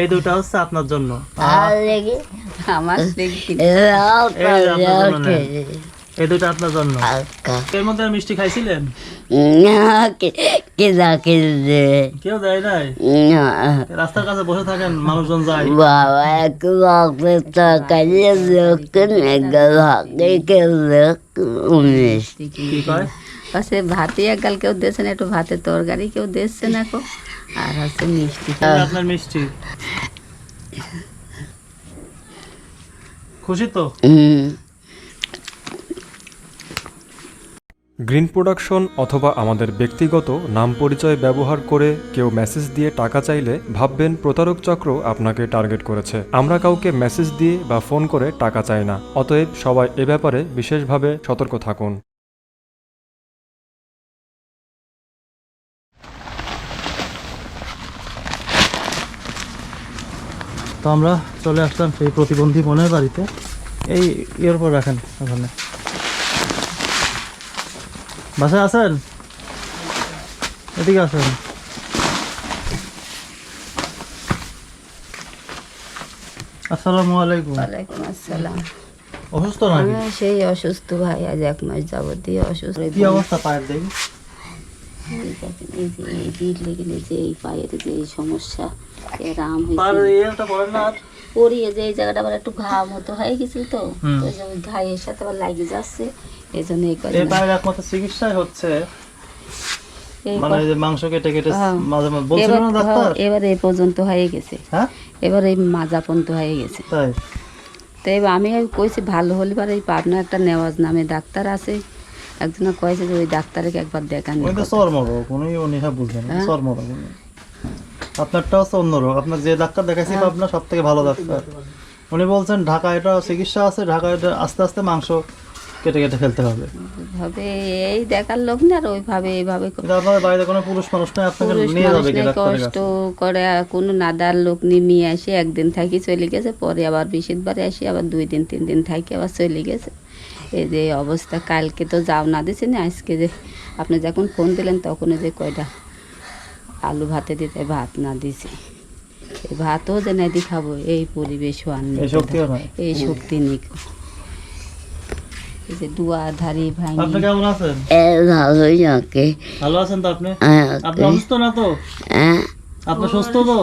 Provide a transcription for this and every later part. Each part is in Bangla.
এই দুটা হচ্ছে আপনার জন্য। আমার এই দুটা আপনার জন্য আকা এর মধ্যে মিষ্টি খাইছিলেন? না কেদা কেদে কেউ দেয় নাই? রাস্তার কাছে বসে থাকেন মানুষজন যায়। বাবা ভাতে একগাল কেউ দিয়েছে না একটু ভাতের তরকারি কেউ দিচ্ছে না কো? আর হচ্ছে মিষ্টি। আপনার মিষ্টি। খুশি তো? গ্রিন প্রোডাকশন অথবা আমাদের ব্যক্তিগত নাম পরিচয় ব্যবহার করে কেউ মেসেজ দিয়ে টাকা চাইলে ভাববেন প্রতারক চক্র আপনাকে টার্গেট করেছে। আমরা কাউকে মেসেজ দিয়ে বা ফোন করে টাকা চাই না। অতএব সবাই এ ব্যাপারে বিশেষভাবে সতর্ক থাকুন। তো আমরা চলে আসলাম সেই প্রতিবন্ধী বোনের বাড়িতে। এই ইয়ের উপর রাখেন ওখানে। বাসায় আছেন? এদিকে আসেন। আসসালামু আলাইকুম। ওয়ালাইকুম আসসালাম। অসুস্থ নাকি? সেই অসুস্থ ভাই আজ এক মাস যাবত দিয়ে অসুস্থ। কি অবস্থা পায়ের দেখি এই যে এই বিট লেগে যে এই পায়ের যে এই সমস্যা পরিয়ে যে এই জায়গাটা আবার একটু ঘা মতো হয়ে গেছে তো ওই ঘায়ের সাথে আবার লাগিয়ে যাচ্ছে এই জন্য এই চিকিৎসাই হচ্ছে। এই ক- এই যে মাংস কেটে কেটে। মাঝে মাঝে এবার না ডাক্তার? এবার এই পর্যন্ত হয়ে গেছে। হ্যাঁ? এবার এই মাজা পর্যন্ত হয়ে গেছে। তাই? তো এবার আমি কইছি ভালো হলে পরে এই পাবনা একটা নেওয়াজ নামে ডাক্তার আছে। একজন কয়েছে যে ওই ডাক্তারকে একবার দেখান। উনি উনি হ্যাঁ? আপনারটা হচ্ছে অন্য রোগ আপনার যে ডাক্তার দেখাইছি হ্যাঁ। আপনার সব থেকে ভালো ডাক্তার। উনি বলছেন ঢাকা এটা চিকিৎসা আছে ঢাকা এটা আস্তে আস্তে মাংস কেটে কেটে ফেলতে হবে। ভাবে এই দেখার লোক না আর ওইভাবে এইভাবে আপনাদের বাড়িতে কোনো পুরুষ মানুষ নাই আপনাকে নিয়ে যাবে কষ্ট করে কোনো নাদার লোক নিয়ে আসে একদিন থাকি চলে গেছে পরে আবার বৃহস্পতিবারে আসি আবার দুই দিন তিন দিন থাকি আবার চলে গেছে। এই যে অবস্থা কালকে তো যাও না দিছে না আজকে যে আপনি যখন ফোন দিলেন তখন যে কয়টা আলু ভাতে দিতে ভাত না দিছে। এই ভাতও যে না দি খাব এই পরিবেশও আর নেই এই শক্তিও নাই এই শক্তি নেই এই যে দুয়া ধারি আপনি ভাঙি কেমন আছেন? ভালোই নাকি ভালো আছেন তো আপনি? হ্যাঁ, আপনি অসুস্থ না তো? আপনি সুস্থ তো?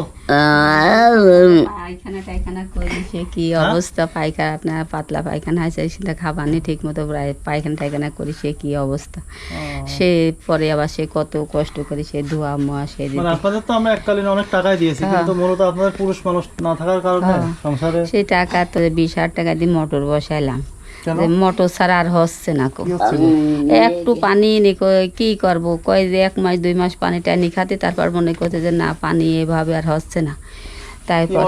পায়খানা টায়খানা করে। সে কি হ্যাঁ? অবস্থা? পায়খানা আপনার পাতলা পায়খানা হয়েছে সেটা খাবার ঠিক মতো পায়খানা টায়খানা করি সে কি অবস্থা? সে পরে আবার সে কত কষ্ট করে সে ধোয়া মোয়া সে মানে আপনাদের তো আমরা এককালীন অনেক টাকাই দিয়েছি হ্যাঁ। কিন্তু মূলত আপনাদের পুরুষ মানুষ না থাকার কারণে হ্যাঁ। সংসারে সেই টাকা তো বিশ হাজার টাকা দিয়ে মোটর বসাইলাম। কেন? মোটর ছাড়া আর হচ্ছে না কো? একটু পানি নি কি করব? কয় যে এক মাস দুই মাস পানি টানি খাতে তারপর মনে করতে যে না পানি এভাবে আর হচ্ছে না। তারপর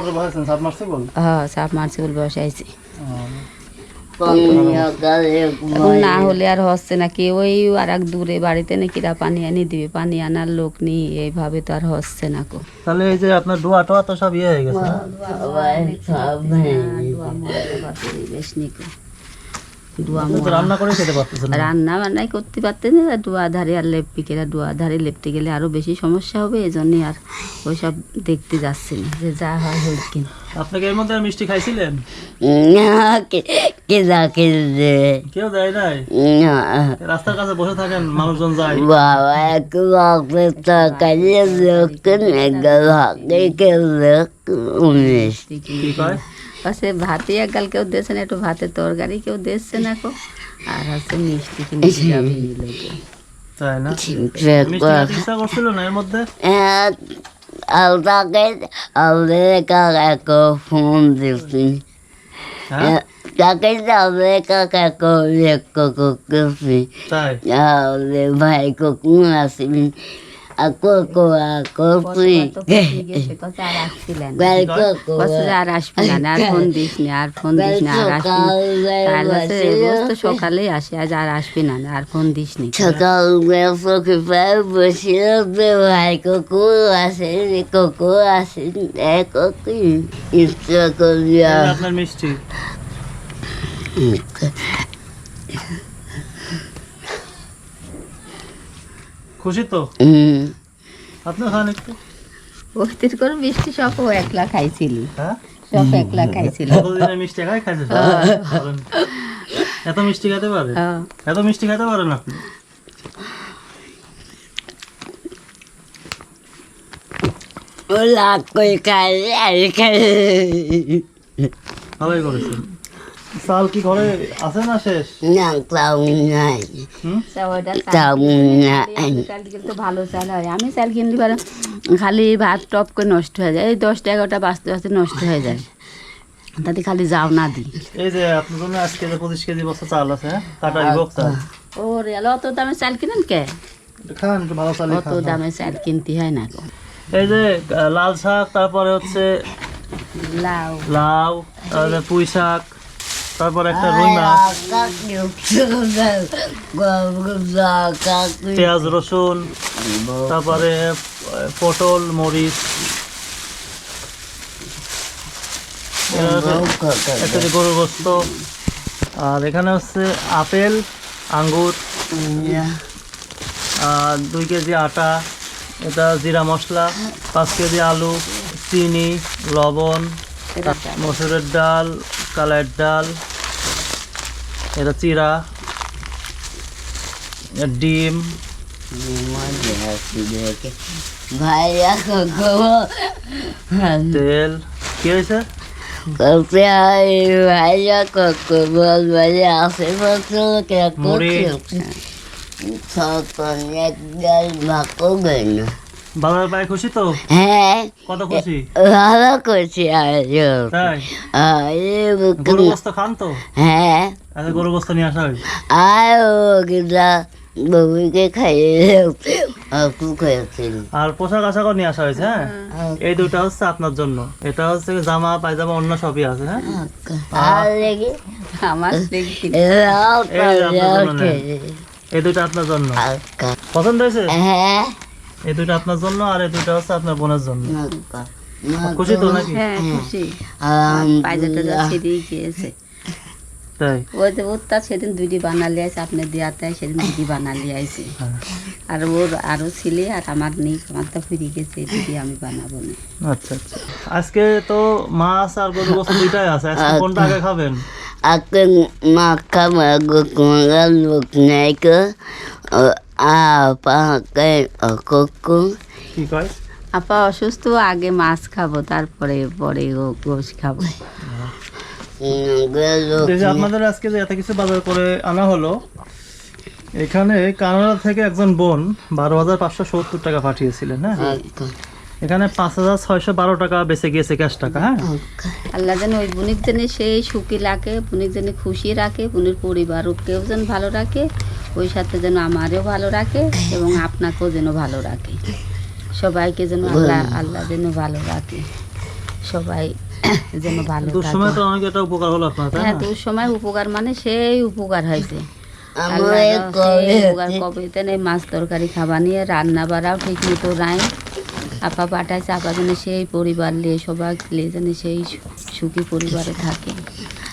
সাবমার্সিবল হ্যাঁ সাপ মার্সিবল বসাইছি না হলে আর হচ্ছে না কি ওই আর এক দূরে বাড়িতে নাকিরা পানি আনি দিবে পানি আনার লোক নেই এইভাবে তো আর হচ্ছে না কো। তাহলে এই যে আপনার ডোয়া টোয়া তো সব ইয়ে হয়ে গেছে না? পরিবেশ নেই কো। ডুয়া রান্না করে খেতে পারতেছেন রান্না বান্নাই করতে পারতেন না ডুয়া ধারে আর ডুয়া ধারে লেপতে গেলে আরও বেশি সমস্যা হবে এই আর ওইসব দেখতে যাচ্ছি না যে যা হয় হোক কিনা আপনাকে এর মধ্যে মিষ্টি খাইছিলেন? কেদা কেদে কেউ দেয় নাই? রাস্তার কাছে বসে থাকেন মানুষজন যায়। বাবা এক টাকালে কে লোক উনিশ কি কয়? পাশে ভাতে এক গাল কেউ দিয়েছে না একটু ভাতের তরকারি কেউ দিচ্ছে না কো। আর হচ্ছে মিষ্টি কিনতে যাবে তাই না? করছিল না এর মধ্যে? কাকা ফোন দিচ্ছি হ্যাঁ? তাকে আলদের কাকা করে করছি। তাই? ভাই কখন আসবি আর আসবি না আর ফোন দিস না আর ফোন দিস না আর আসবি রোজ তো সকালেই আসে আজ আর আসবি না আর ফোন দিস নি সকাল চোখে পায়ে বসে ভাই ককু আসেনি ককু আসেনি ককু ইচ্ছা করিয়া আপনার মিষ্টি খুশি তো? হুম আপনি খান একটু। ওদের করে মিষ্টি সব ও একলা খাইছিল। হ্যাঁ? সব একলা খাইছিল। কতদিনের মিষ্টি খাই খাইছে এত মিষ্টি খেতে পারে? হ্যাঁ। এত মিষ্টি খেতে পারেন আপনি? ওলা কই খাইলে আর খাইলে ভালোই করেছেন। চাল কি ঘরে আছে না শেষ? না তাও নাই। তাও নাই তো ভালো চাল হয়। আমি চাল কিনলে পারে খালি ভাত টপ করে নষ্ট হয়ে যায়। এই দশটা এগারোটা বাঁচতে বাঁচতে নষ্ট হয়ে যায়। তাতে খালি যাও না দিই এই যে আপনার জন্য আজকে যে পঁচিশ কেজি বস্তা চাল আছে ভোগ চাল। ও রেল অত দামে চাল কিনেন কে? খান ভালো চাল অত দামে চাল কিনতে হয় না এই যে লাল শাক তারপরে হচ্ছে লাউ। লাউ তারপরে পুঁই শাক। তারপরে একটা রুই মাছ পেঁয়াজ রসুন তারপরে পটল মরিচ। গরুর গোস্ত। আর এখানে হচ্ছে আপেল আঙ্গুর আর দুই কেজি আটা এটা জিরা মশলা পাঁচ কেজি আলু চিনি লবণ মসুরের ডাল কালের ডাল এটা চিরা ডিম। তেল। কি হয়েছে? আশেপাশে বাবার পায়ে খুশি তো? হ্যাঁ। কত খুশি? ভালো করছি আজ তাই? গরু গোস্ত খান তো? হ্যাঁ। আচ্ছা গরু গোস্ত নিয়ে আসা হয় বউকে খাইয়ে আপু আর পোশাক আশাকও নিয়ে আসা হয়েছে হ্যাঁ? এই দুটা হচ্ছে আপনার জন্য। এটা হচ্ছে জামা পায়জামা অন্য সবই আছে হ্যাঁ? আর লেগে আমার। খেয়ে এই দুটো আপনার জন্য পছন্দ হয়েছে? হ্যাঁ। এই দুটো আপনার জন্য আর এই দুটো হচ্ছে আপনার বোনের জন্য। খুশি তো নাকি? হ্যাঁ খুশি। আলহামদুলিল্লাহ পায়জাটা ছিঁড়েই গিয়েছে। তাই? ওই যে ওর তা সেদিন দুইটি বানালি আছে আপনি দেওয়াতে সেদিন দুইটি বানালি আছে। হ্যাঁ। আর ওর আরও ছেলে আর আমার নেই আমার তো ফিরে গেছে দিদি আমি বানাবো না। আচ্ছা আচ্ছা। আজকে তো মাছ আর গরু গোস্ত দুইটাই আছে। আজকে কোনটা আগে খাবেন? makan aku kurang look apa kan কি কয়? আপা অসুস্থ আগে মাছ খাব তারপরে পরে ও গোশ খাব। আপনাদের আজকে যে এত কিছু বাজার করে আনা হলো এখানে কানাডা থেকে একজন বোন বারো হাজার পাঁচশো সত্তর টাকা পাঠিয়েছিলেন হ্যাঁ? এখানে পাঁচ হাজার ছয়শো বারো টাকা বেঁচে গিয়েছে ক্যাশ টাকা হ্যাঁ? আল্লাহ যেন ওই বুনিক যেন সেই সুখী রাখে বুনিক যেন খুশি রাখে বুনির পরিবারকেও যেন ভালো রাখে ওই সাথে যেন আমারও ভালো রাখে এবং আপনাকেও যেন ভালো রাখে। সবাইকে যেন আল্লাহ আল্লাহ যেন ভালো রাখে। সবাই যেন ভালো দুঃসময় তো অনেক একটা উপকার হলো আপনার হ্যাঁ না? তোর সময় উপকার মানে সেই উপকার হয়েছে। আমার উপকার কবে তেনে মাছ তরকারি খাবা নিয়ে রান্না বাড়াও ঠিক মতো রাই আপা পাঠাইছে আপা যেন সেই পরিবার নিয়ে সবাই নিয়ে যেন সেই সুখী পরিবারে থাকে।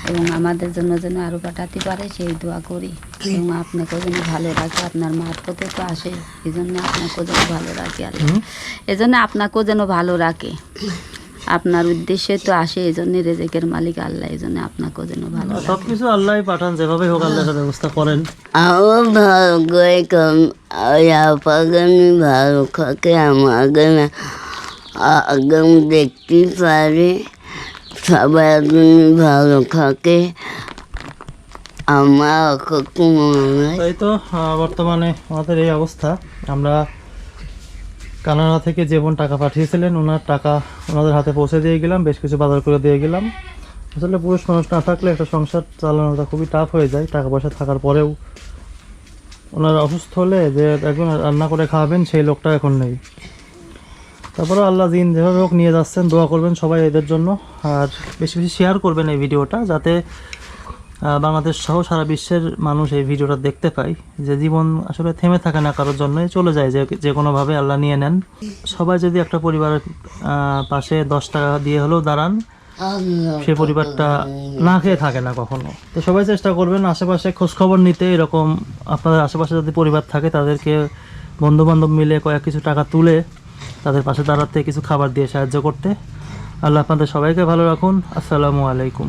এবং আমাদের জন্য যেন আরও পাঠাতে পারে সেই দোয়া করি। এবং আপনাকেও যেন ভালো রাখে আপনার মারফতে তো আসে। এই জন্য আপনাকেও যেন ভালো রাখে আর এই জন্য আপনাকেও যেন ভালো রাখে। আপনার উদ্দেশ্যে তো আসে এই জন্য রেজেকের মালিক আল্লাহ এই জন্য আপনাকেও যেন ভালো সবকিছু আল্লাহ পাঠান যেভাবে হোক আল্লাহ ব্যবস্থা করেন। pagan baru kaki amagan agam দেখতে পারে সবাই ভালো থাকে আমার তাই তো বর্তমানে আমাদের এই অবস্থা। আমরা কানাডা থেকে যে বোন টাকা পাঠিয়েছিলেন, ওনার টাকা ওনাদের হাতে পৌঁছে দিয়ে গেলাম, বেশ কিছু বাজার করে দিয়ে গেলাম। আসলে পুরুষ মানুষ না থাকলে একটা সংসার চালানোটা খুবই টাফ হয়ে যায়, টাকা পয়সা থাকার পরেও। ওনার অসুস্থ হলে যে একজন রান্না করে খাওয়াবেন, সেই লোকটা এখন নেই। তারপরে আল্লাহ দিন যেভাবে হোক নিয়ে যাচ্ছেন, দোয়া করবেন সবাই এদের জন্য। আর বেশি বেশি শেয়ার করবেন এই ভিডিওটা, যাতে বাংলাদেশ সহ সারা বিশ্বের মানুষ এই ভিডিওটা দেখতে পায় যে জীবন আসলে থেমে থাকে না কারোর জন্যই চলে যায় যে যে কোনোভাবে আল্লাহ নিয়ে নেন। সবাই যদি একটা পরিবারের পাশে দশ টাকা দিয়ে হলেও দাঁড়ান সে পরিবারটা না খেয়ে থাকে না কখনো। তো সবাই চেষ্টা করবেন আশেপাশে খোঁজখবর নিতে এরকম আপনাদের আশেপাশে যদি পরিবার থাকে তাদেরকে বন্ধু বান্ধব মিলে কয়েক কিছু টাকা তুলে তাদের পাশে দাঁড়াতে কিছু খাবার দিয়ে সাহায্য করতে। আল্লাহ আপনাদের সবাইকে ভালো রাখুন। আসসালামু আলাইকুম।